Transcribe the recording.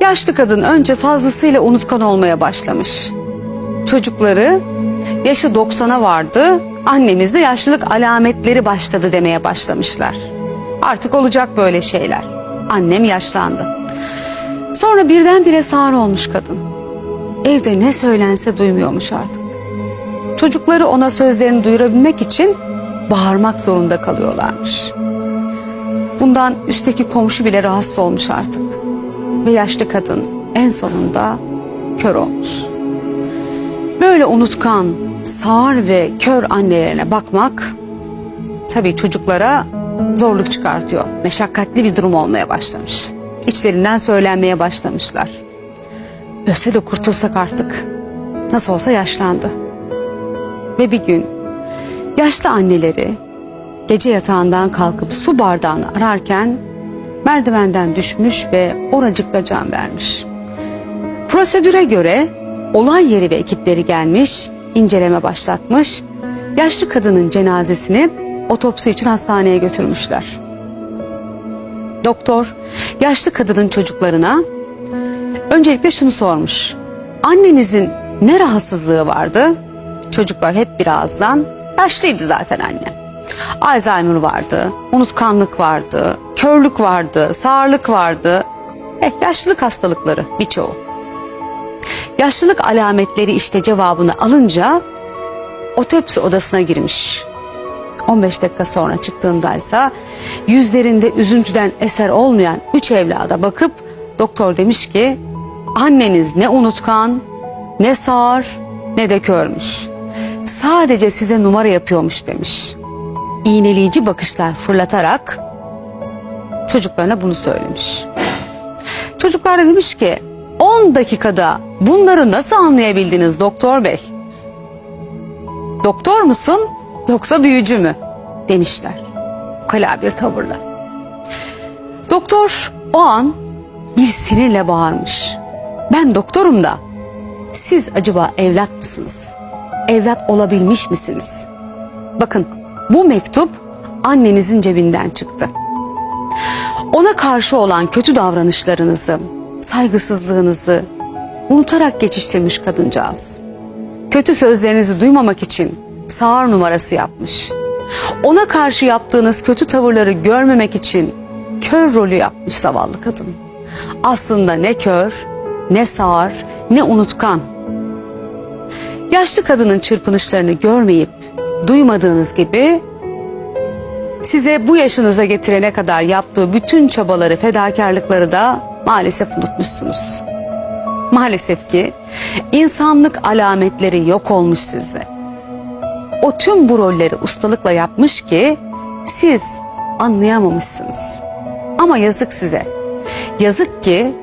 Yaşlı kadın önce fazlasıyla unutkan olmaya başlamış. Çocukları yaşı 90'a vardı, annemizde yaşlılık alametleri başladı demeye başlamışlar. Artık olacak böyle şeyler. Annem yaşlandı. Sonra birdenbire sağır olmuş kadın. Evde ne söylense duymuyormuş artık. Çocukları ona sözlerini duyurabilmek için bağırmak zorunda kalıyorlarmış. Bundan üstteki komşu bile rahatsız olmuş artık. Ve yaşlı kadın en sonunda kör olmuş. Böyle unutkan, sağır ve kör annelerine bakmak tabii çocuklara zorluk çıkartıyor. Meşakkatli bir durum olmaya başlamış. İçlerinden söylenmeye başlamışlar. Ölse de kurtulsak artık. Nasıl olsa yaşlandı. Ve bir gün yaşlı anneleri gece yatağından kalkıp su bardağını ararken merdivenden düşmüş ve oracıkta can vermiş. Prosedüre göre olay yeri ve ekipleri gelmiş, inceleme başlatmış, yaşlı kadının cenazesini otopsi için hastaneye götürmüşler. Doktor yaşlı kadının çocuklarına öncelikle şunu sormuş. Annenizin ne rahatsızlığı vardı? Çocuklar hep bir ağızdan yaşlıydı zaten annem. Alzheimer vardı, unutkanlık vardı, körlük vardı, sağırlık vardı. Eh, yaşlılık hastalıkları birçoğu. Yaşlılık alametleri işte cevabını alınca otopsi odasına girmiş. 15 dakika sonra çıktığındaysa yüzlerinde üzüntüden eser olmayan üç evlada bakıp doktor demiş ki anneniz ne unutkan ne sağır ne de körmüş. Sadece size numara yapıyormuş demiş. İğneleyici bakışlar fırlatarak çocuklarına bunu söylemiş. Çocuklar da demiş ki 10 dakikada bunları nasıl anlayabildiniz doktor bey? Doktor musun yoksa büyücü mü? Demişler. Kala bir tavırla. Doktor o an bir sinirle bağırmış. Ben doktorum da siz acaba evlat mısınız? Evlat olabilmiş misiniz? Bakın bu mektup annenizin cebinden çıktı. Ona karşı olan kötü davranışlarınızı, saygısızlığınızı unutarak geçiştirmiş kadıncağız. Kötü sözlerinizi duymamak için sağır numarası yapmış. Ona karşı yaptığınız kötü tavırları görmemek için kör rolü yapmış zavallı kadın. Aslında ne kör, ne sağır, ne unutkan. Yaşlı kadının çırpınışlarını görmeyip duymadığınız gibi size bu yaşınıza getirene kadar yaptığı bütün çabaları, fedakarlıkları da maalesef unutmuşsunuz. Maalesef ki insanlık alametleri yok olmuş sizde. O tüm bu rolleri ustalıkla yapmış ki siz anlayamamışsınız. Ama yazık size. Yazık ki